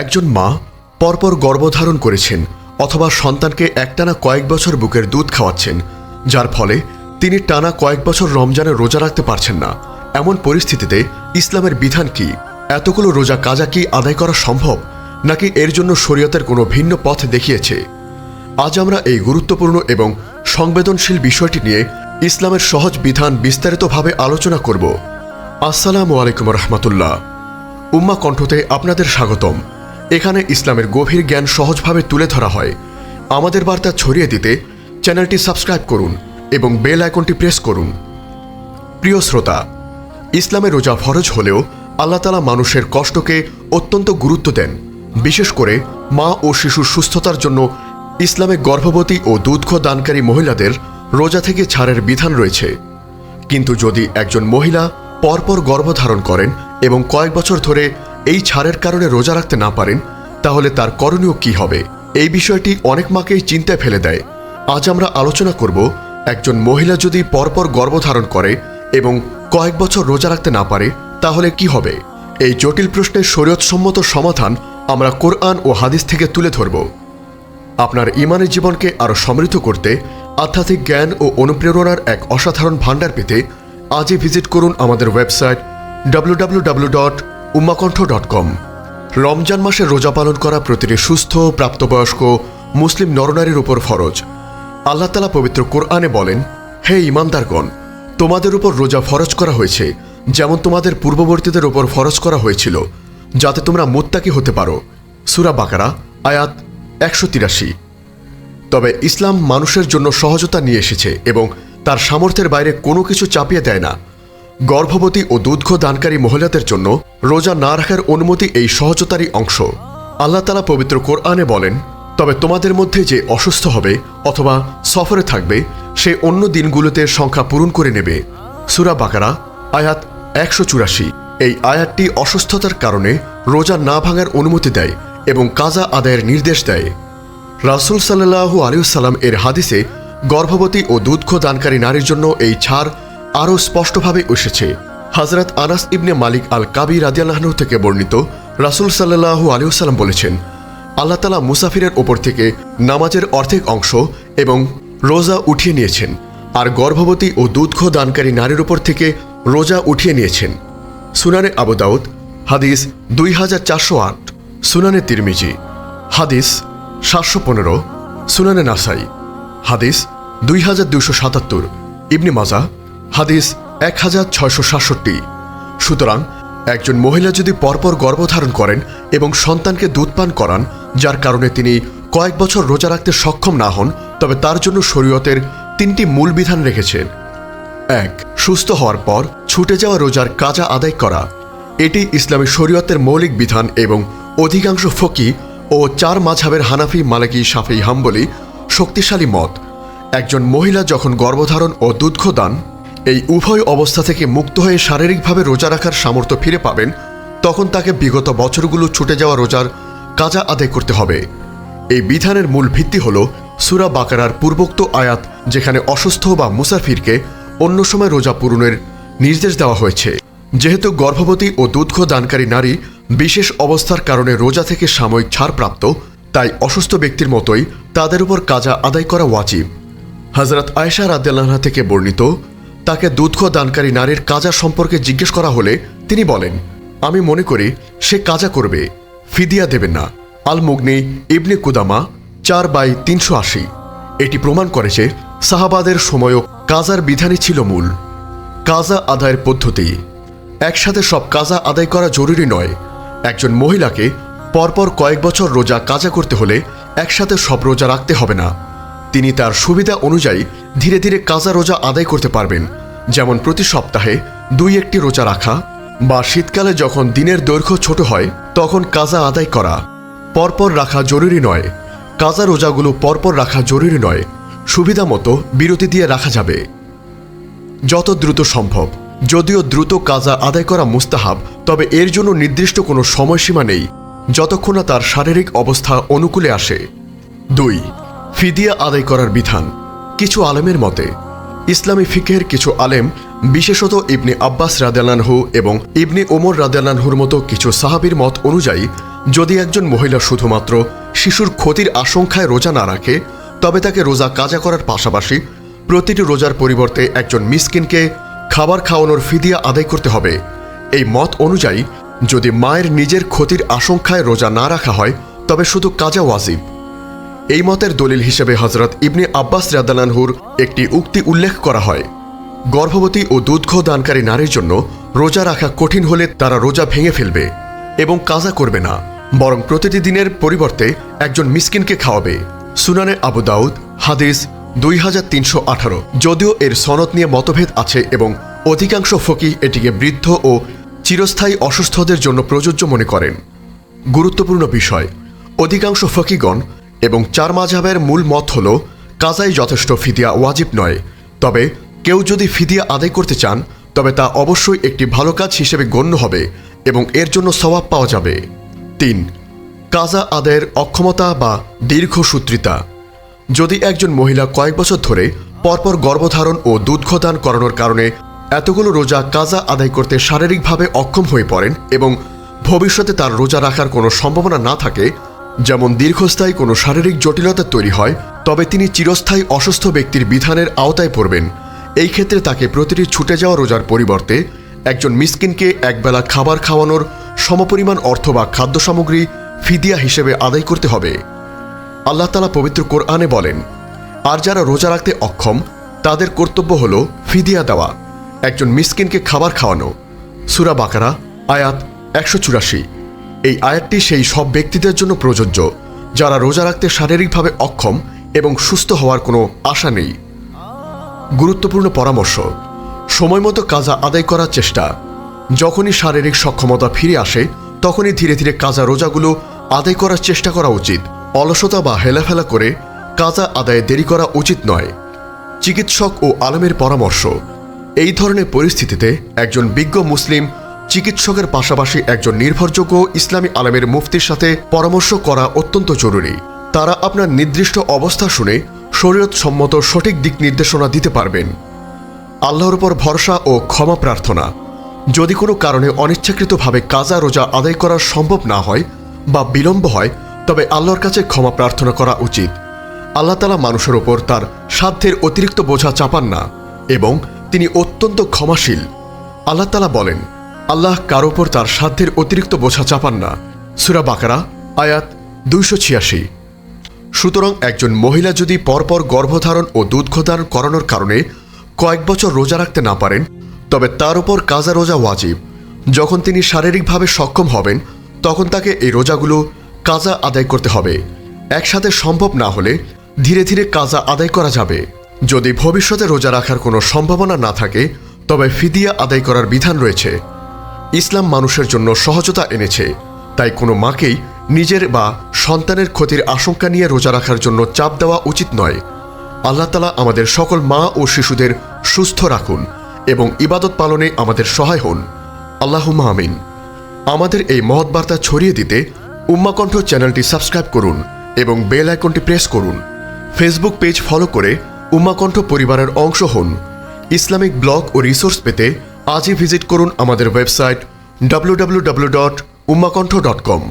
একজন মা পরপর গর্ভধারণ করেছেন অথবা সন্তানকে একটানা কয়েক বছর বুকের দুধ খাওয়াচ্ছেন, যার ফলে তিনি টানা কয়েক বছর রমজানে রোজা রাখতে পারছেন না। এমন পরিস্থিতিতে ইসলামের বিধান কি? এতগুলো রোজা কাজা কি আদায় করা সম্ভব, নাকি এর জন্য শরীয়তের কোনো ভিন্ন পথ দেখিয়েছে? আজ আমরা এই গুরুত্বপূর্ণ এবং সংবেদনশীল বিষয়টি নিয়ে ইসলামের সহজ বিধান বিস্তারিতভাবে আলোচনা করব। আসসালামু আলাইকুম রহমতুল্লাহ। উম্মা কণ্ঠতে আপনাদের স্বাগতম। এখানে ইসলামের গভীর জ্ঞান সহজভাবে তুলে ধরা হয়। আমাদের বার্তা ছড়িয়ে দিতে চ্যানেলটি সাবস্ক্রাইব করুন এবং বেল আইকনটি প্রেস করুন। প্রিয় শ্রোতা ইসলামে রোজা ফরজ হলেও আল্লাহ তালা মানুষের কষ্টকে অত্যন্ত গুরুত্ব দেন। বিশেষ করে মা ও শিশুর সুস্থতার জন্য ইসলামে গর্ভবতী ও দুধখ দানকারী মহিলাদের রোজা থেকে ছাড়ের বিধান রয়েছে। কিন্তু যদি একজন মহিলা পরপর গর্ভধারণ করেন এবং কয়েক বছর ধরে এই ছাড়ের কারণে রোজা রাখতে না পারেন, তাহলে তার করণীয় কি হবে? এই বিষয়টি অনেক মাকেই চিন্তায় ফেলে দেয়। আজ আমরা আলোচনা করব একজন মহিলা যদি পরপর গর্ভধারণ করে এবং কয়েক বছর রোজা রাখতে না পারে, তাহলে কি হবে? এই জটিল প্রশ্নের শরীয়তসম্মত সমাধান আমরা কোরআন ও হাদিস থেকে তুলে ধরব। আপনার ইমানের জীবনকে আরও সমৃদ্ধ করতে আধ্যাত্মিক জ্ঞান ও অনুপ্রেরণার এক অসাধারণ ভাণ্ডার পেতে আজই ভিজিট করুন আমাদের website dot Ummakantha dot com. Ramzan মাসে রোজা পালন করা প্রতিটি সুস্থ, প্রাপ্তবয়স্ক, মুসলিম নরনারীর উপর ফরজ। আল্লাহ তালা পবিত্র কোরআনে বলেন, হে ইমানদারগণ, তোমাদের উপর রোজা ফরজ করা হয়েছে, যেমন তোমাদের পূর্ববর্তীদের উপর ফরজ করা হয়েছিল, যাতে তোমরা মুত্তাকি হতে পারো। সুরা বাকারা, আয়াত একশো তিরাশি। তবে ইসলাম মানুষের জন্য সহজতা নিয়ে এসেছে এবং তার সামর্থ্যের বাইরে কোনো কিছু চাপিয়ে দেয় না। গর্ভবতী ও দুধখ দানকারী মহিলাদের জন্য রোজা না রাখার অনুমতি এই সহজতারই অংশ। আল্লাহ তালা পবিত্র কোরআনে বলেন, তবে তোমাদের মধ্যে যে অসুস্থ হবে অথবা সফরে থাকবে, সে অন্য দিনগুলোতে সংখ্যা পূরণ করে নেবে। সুরা বাকারা, আয়াত একশো চুরাশি। এই আয়াতটি অসুস্থতার কারণে রোজা না ভাঙার অনুমতি দেয় এবং কাজা আদায়ের নির্দেশ দেয়। রাসুল সাল্লাহু আলিউসাল্লাম এর হাদিসে গর্ভবতী ও দুধখ দানকারী নারীর জন্য এই ছাড় আরও স্পষ্টভাবে এসেছে হজরত আনাস ইবনে মালিক আল কাবি রাদিয়াল্লাহনু থেকে বর্ণিত, রাসুল সাল্লাহু আলিউসাল্লাম বলেছেন, আল্লাহ তালা মুসাফিরের ওপর থেকে নামাজের অর্ধেক অংশ এবং রোজা উঠিয়ে নিয়েছেন আর গর্ভবতী ও দুধখ দানকারী নারীর ওপর থেকে রোজা উঠিয়ে নিয়েছেন। সুনানে আবু দাউদ, হাদিস দুই হাজার চারশো আট। সুনানে তিরমিজি, হাদিস সাতশো পনেরো। সুনানে নাসাই, হাদিস দুই হাজার দুশো সাতাত্তর। ইবনি মাজা হাদিস এক হাজার ছয়শো সাতষট্টি। সুতরাং একজন মহিলা যদি পরপর গর্ভধারণ করেন এবং সন্তানকে দুধ পান করান, যার কারণে তিনি কয়েক বছর রোজা রাখতে সক্ষম না হন, তবে তার জন্য শরীয়তের তিনটি মূল বিধান রেখেছেন। এক, সুস্থ হওয়ার পর ছুটে যাওয়া রোজার কাজা আদায় করা। এটি ইসলামী শরীয়তের মৌলিক বিধান এবং অধিকাংশ ফকি ও চার মাঝাবের হানাফি, মালিকি সাফি হাম্বলি শক্তিশালী মত। একজন মহিলা যখন গর্ভধারণ ও দুধখ দান এই উভয় অবস্থা থেকে মুক্ত হয়ে শারীরিকভাবে রোজা রাখার সামর্থ্য ফিরে পাবেন, তখন তাকে বিগত বছরগুলো ছুটে যাওয়া রোজার কাজা আদায় করতে হবে। এই বিধানের মূল ভিত্তি হল সুরা বাকারার পূর্বোক্ত আয়াত, যেখানে অসুস্থ বা মুসাফিরকে অন্য সময় রোজা পূরণের নির্দেশ দেওয়া হয়েছে। যেহেতু গর্ভবতী ও দুধখ দানকারী নারী বিশেষ অবস্থার কারণে রোজা থেকে সাময়িক ছাড়প্রাপ্ত, তাই অসুস্থ ব্যক্তির মতোই তাদের উপর কাজা আদায় করা ওয়াজিব। হজরত আয়েশা রাদ্দাল্লাহা থেকে বর্ণিত তাকে দুধখ দানকারী নারীর কাজা সম্পর্কে জিজ্ঞেস করা হলে তিনি বলেন, আমি মনে করি সে কাজা করবে, ফিদিয়া দেবেন না। আল মুগনি ইবনে কুদামা, চার বাই তিনশো আশি। এটি প্রমাণ করে যে সাহাবাদের সময়ও কাজার বিধানই ছিল মূল। কাজা আদায়ের পদ্ধতি। একসাথে সব কাজা আদায় করা জরুরি নয়। একজন মহিলাকে পরপর কয়েক বছর রোজা কাজা করতে হলে একসাথে সব রোজা রাখতে হবে না। তিনি তার সুবিধা অনুযায়ী ধীরে ধীরে কাজা রোজা আদায় করতে পারবেন। যেমন প্রতি সপ্তাহে দুই একটি রোজা রাখা বা শীতকালে যখন দিনের দৈর্ঘ্য ছোট হয়, তখন কাজা আদায় করা। পরপর রাখা জরুরি নয়। কাজা রোজাগুলো পরপর রাখা জরুরি নয়। সুবিধা মতো বিরতি দিয়ে রাখা যাবে। যত দ্রুত সম্ভব। যদিও দ্রুত কাজা আদায় করা মুস্তাহাব, তবে এর জন্য নির্দিষ্ট কোনো সময়সীমা নেই। যতক্ষণ না তার শারীরিক অবস্থা অনুকূলে আসে। দুই ফিদিয়া আদায় করার বিধান। কিছু আলেমের মতে, ইসলামী ফিকের কিছু আলেম, বিশেষত ইবনে আব্বাস রাদেলানহু এবং ইবনে ওমর রাদেলানহুর মতো কিছু সাহাবির মত অনুযায়ী, যদি একজন মহিলা শুধুমাত্র শিশুর ক্ষতির আশঙ্কায় রোজা না রাখে, তবে তাকে রোজা কাজা করার পাশাপাশি প্রতিটি রোজার পরিবর্তে একজন মিসকিনকে খাবার খাওয়ানোর ফিদিয়া আদায় করতে হবে। এই মত অনুযায়ী, যদি মায়ের নিজের ক্ষতির আশঙ্কায় রোজা না রাখা হয়, তবে শুধু কাজা ওয়াজিব। এই মতের দলিল হিসেবে হজরত ইবনে আব্বাস রাদালানহুর একটি উক্তি উল্লেখ করা হয়। গর্ভবতী ও দুধঘ দানকারী নারীর জন্য রোজা রাখা কঠিন হলে তারা রোজা ভেঙে ফেলবে এবং কাজা করবে না, বরং প্রতিটি দিনের পরিবর্তে একজন মিসকিনকে খাওয়াবে। সুনানে আবু দাউদ, হাদিস দুই হাজার তিনশো আঠারো। যদিও এর সনদ নিয়ে মতভেদ আছে এবং অধিকাংশ ফকি এটিকে বৃদ্ধ ও চিরস্থায়ী অসুস্থদের জন্য প্রযোজ্য মনে করেন। গুরুত্বপূর্ণ বিষয়, অধিকাংশ ফকিগণ এবং চার মাঝাবের মূল মত হল, কাজাই যথেষ্ট ফিদিয়া ওয়াজিব নয়। তবে কেউ যদি ফিদিয়া আদায় করতে চান, তবে তা অবশ্যই একটি ভালো কাজ হিসেবে গণ্য হবে এবং এর জন্য সওয়াব পাওয়া যাবে। তিন, কাজা আদায়ের অক্ষমতা বা দীর্ঘসূত্রিতা। যদি একজন মহিলা কয়েক বছর ধরে পরপর গর্ভধারণ ও দুধদান করানোর কারণে এতগুলো রোজা কাজা আদায় করতে শারীরিকভাবে অক্ষম হয়ে পড়েন এবং ভবিষ্যতে তার রোজা রাখার কোনো সম্ভাবনা না থাকে যেমন দীর্ঘস্থায়ী কোনো শারীরিক জটিলতা তৈরি হয়, তবে তিনি চিরস্থায়ী অসুস্থ ব্যক্তির বিধানের আওতায় পড়বেন। এই ক্ষেত্রে তাকে প্রতিটি ছুটে যাওয়া রোজার পরিবর্তে একজন মিসকিনকে একবেলা খাবার খাওয়ানোর সমপরিমাণ অর্থ বা খাদ্য সামগ্রী ফিদিয়া হিসেবে আদায় করতে হবে। আল্লাহ তালা পবিত্র কোরআনে বলেন, আর যারা রোজা রাখতে অক্ষম, তাদের কর্তব্য হল ফিদিয়া দেওয়া, একজন মিসকিনকে খাবার খাওয়ানো। সুরা বাকারা, আয়াত একশো চুরাশি। এই আয়াতটি সেই সব ব্যক্তিদের জন্য প্রযোজ্য, যারা রোজা রাখতে শারীরিকভাবে অক্ষম এবং সুস্থ হওয়ার কোনো আশা নেই। গুরুত্বপূর্ণ পরামর্শ সময়মতো কাজা আদায় করার চেষ্টা। যখনই শারীরিক সক্ষমতা ফিরে আসে, তখনই ধীরে ধীরে কাজা রোজাগুলো আদায় করার চেষ্টা করা উচিত। অলসতা বা হেলাফেলা করে কাজা আদায়ে দেরি করা উচিত নয়। চিকিৎসক ও আলমের পরামর্শ, এই ধরনের পরিস্থিতিতে একজন বিজ্ঞ মুসলিম চিকিৎসকের পাশাপাশি একজন নির্ভরযোগ্য ইসলামী আলমের মুফতির সাথে পরামর্শ করা অত্যন্ত জরুরি। তারা আপনার নির্দিষ্ট অবস্থা শুনে সম্মত সঠিক দিক নির্দেশনা দিতে পারবেন। আল্লাহর উপর ভরসা ও ক্ষমা প্রার্থনা। যদি কোনো কারণে অনিচ্ছাকৃতভাবে কাজা রোজা আদায় করা সম্ভব না হয় বা বিলম্ব হয়, তবে আল্লাহর কাছে ক্ষমা প্রার্থনা করা উচিত। আল্লাহ তালা মানুষের ওপর তার সাধ্যের অতিরিক্ত বোঝা চাপান না এবং তিনি অত্যন্ত ক্ষমাশীল। আল্লাহ তালা বলেন আল্লাহ কারও ওপর তার সাধ্যের অতিরিক্ত বোঝা চাপান না। সুরা বাকারা, আয়াত দুইশো ছিয়াশি। সুতরাং একজন মহিলা যদি পরপর গর্ভধারণ ও দুধদান করানোর কারণে কয়েক বছর রোজা রাখতে না পারেন, তবে তার উপর কাজা রোজা ওয়াজিব। যখন তিনি শারীরিকভাবে সক্ষম হবেন, তখন তাকে এই রোজাগুলো কাজা আদায় করতে হবে। একসাথে সম্ভব না হলে ধীরে ধীরে কাজা আদায় করা যাবে। যদি ভবিষ্যতে রোজা রাখার কোনো সম্ভাবনা না থাকে, তবে ফিদিয়া আদায় করার বিধান রয়েছে। ইসলাম মানুষের জন্য সহজতা এনেছে। তাই কোনো মাকেই নিজের বা সন্তানের ক্ষতির আশঙ্কা নিয়ে রোজা রাখার জন্য চাপ দেওয়া উচিত নয়। আল্লাহ তালা আমাদের সকল মা ও শিশুদের সুস্থ রাখুন এবং ইবাদত পালনে আমাদের সহায় হন। আল্লাহ আমিন। আমাদের এই মহৎ বার্তা ছড়িয়ে দিতে উম্মাকণ্ঠ চ্যানেলটি সাবস্ক্রাইব করুন এবং বেল আইকনটি প্রেস করুন। ফেসবুক পেজ ফলো করে উম্মাকণ্ঠ পরিবারের অংশ হন। ইসলামিক ব্লগ ও রিসোর্স পেতে আজই ভিজিট করুন আমাদের website W dot Umakantha dot com